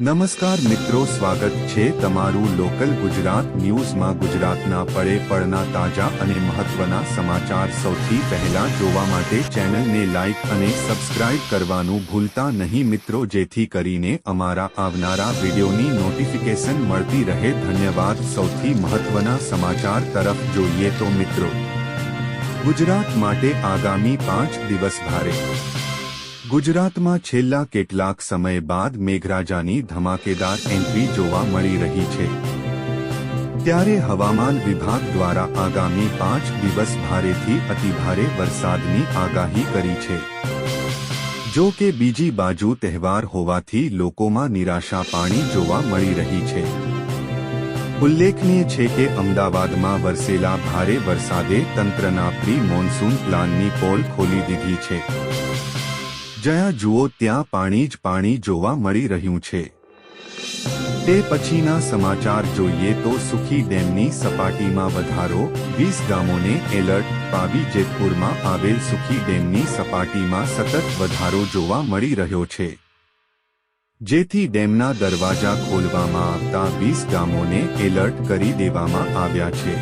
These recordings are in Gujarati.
નમસ્કાર મિત્રો, સ્વાગત છે તમારું લોકલ ગુજરાત ન્યૂઝમાં. ગુજરાતના પળે પળના તાજા અને મહત્વના સમાચાર સૌથી પહેલા જોવા માટે ચેનલને લાઇક અને સબસ્ક્રાઇબ કરવાનું ભૂલતા નહીં મિત્રો, જેથી કરીને અમારા આવનારા વિડીયોની નોટિફિકેશન મળતી રહે. ધન્યવાદ. સૌથી મહત્વના સમાચાર તરફ જોઈએ તો મિત્રો, ગુજરાત માટે આગામી પાંચ દિવસ ભારે ગુજરાતમાં છેલ્લા કેટલાક સમય બાદ મેઘરાજાની ધમાકેદાર એન્ટ્રી જોવા મળી રહી છે. ત્યારે હવામાન વિભાગ દ્વારા આગામી પાંચ દિવસ ભારેથી અતિભારે વરસાદની આગાહી કરી છે. જો કે બીજી બાજુ તહેવાર હોવાથી લોકોમાં નિરાશા પાણી જોવા મળી રહી છે. ઉલ્લેખનીય છે કે અમદાવાદમાં વરસેલા ભારે વરસાદે તંત્રના પ્રી મોન્સૂન પ્લાનની પોલ ખોલી દીધી છે. જ્યાં જુઓ ત્યાં પાણી જ પાણી જોવા મળી રહ્યું છે. તે પછીના સમાચાર જોઈએ તો સુખી ડેમની સપાટીમાં વધારો, વીસ ગામોને એલર્ટ, પાવી જેતપુરમાં આવેલ સુખી ડેમની સપાટીમાં સતત વધારો જોવા મળી રહ્યો છે. જેથી ડેમના દરવાજા ખોલવામાં આવતા વીસ ગામોને એલર્ટ કરી દેવામાં આવ્યા છે.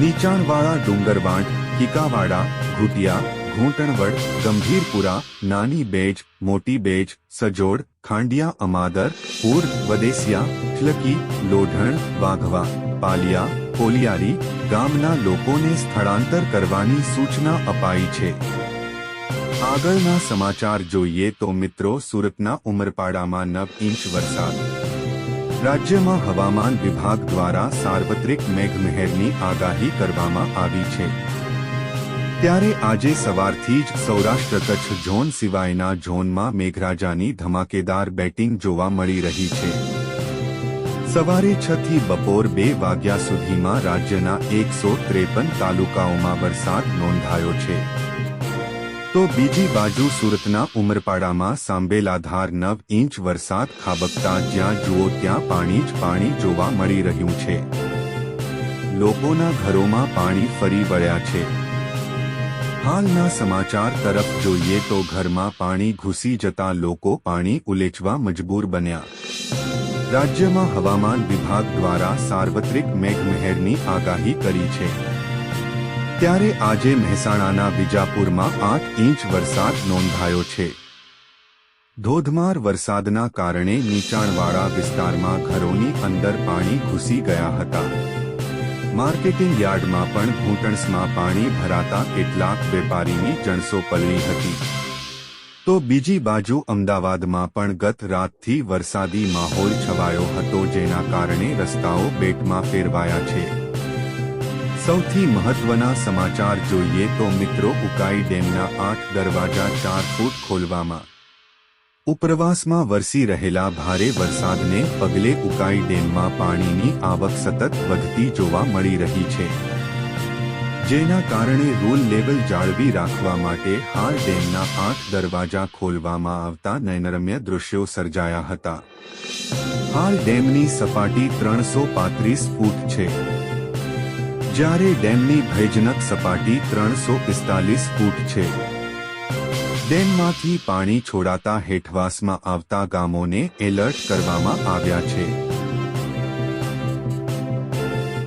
નીચાણવાળા ડુંગરવાંટ કિકાવાડા, ઘુટિયા ઘૂંટણવડ ગંભીરપુરા નાની બેજ, મોટી બેજ, સજોડ, ખાંડિયા, અમાદર, પૂર, વદેસિયા, ઠલકી, લોઢણ, વાઘવા, પાલિયા કોલિયારી ગામના લોકોને સ્થળાંતર કરવાની સૂચના અપાઈ છે. આગળના સમાચાર જોઈએ તો મિત્રો સુરતના ઉમરપાડામાં નવ ઇંચ વરસાદ. રાજ્યમાં હવામાન વિભાગ દ્વારા સાર્વત્રિક મેઘમહેરની આગાહી કરવામાં આવી છે. ત્યારે આજે સવારથી જ સૌરાષ્ટ્ર કચ્છ ઝોન સિવાયના ઝોનમાં મેઘરાજાની ધમાકેદાર બેટિંગ જોવા મળી રહી છે. સવારે છ થી બપોર બે વાગ્યા સુધીમાં રાજ્યના એકસો ત્રેપન તાલુકાઓમાં વરસાદ નોંધાયો છે. તો બીજી બાજુ સુરતના ઉમરપાડામાં સાંબેલાધાર નવ ઇંચ વરસાદ ખાબકતા જ્યાં જુઓ ત્યાં પાણી જ પાણી જોવા મળી રહ્યું છે. લોકોના ઘરોમાં પાણી ફરી વળ્યા છે. હાલના સમાચાર તરફ જોઈએ તો ઘરમાં પાણી ઘૂસી જતા લોકો પાણી ઉલેચવા મજબૂર બન્યા. રાજ્યમાં હવામાન વિભાગ દ્વારા સાર્વત્રિક મેઘમહેરની આગાહી કરી છે. ત્યારે આજે મહેસાણાના વિજાપુરમાં આઠ ઇંચ વરસાદ નોંધાયો છે. ધોધમાર વરસાદના કારણે નીચાણવાળા વિસ્તારમાં ઘરોની અંદર પાણી ઘૂસી ગયા હતા. માર્કેટિંગ યાર્ડમાં પણ ઘૂંટણસમાં પાણી ભરાતા કેટલાક વેપારીની જણસો પલળી હતી. તો બીજી બાજુ અમદાવાદમાં પણ ગત રાતથી વરસાદી માહોલ છવાયો હતો જેના કારણે રસ્તાઓ બેટમાં ફેરવાયા છે. સૌથી મહત્વના સમાચાર જોઈએ તો મિત્રો ઉકાઈ ડેમના આઠ દરવાજા ચાર ફૂટ ખોલવામાં ઉપરવાસમાં વરસી રહેલા ભારે વરસાદને પગલે ઉકાઈ ડેમમાં પાણીની આવક સતત વધતી જોવા મળી રહી છે. જેના કારણે રૂલ લેવલ જાળવી રાખવા માટે હાલ ડેમના આઠ દરવાજા ખોલવામાં આવતા નયનરમ્ય દૃશ્યો સર્જાયા હતા. હાલ ડેમની સપાટી ત્રણસો પાંત્રીસ ફૂટ છે. જ્યારે ડેમની ભયજનક સપાટી ત્રણસો પિસ્તાલીસ ફૂટ છે. ડેમમાંથી પાણી છોડાતા હેઠવાસમાં આવતા ગામોને એલર્ટ કરવામાં આવ્યા છે.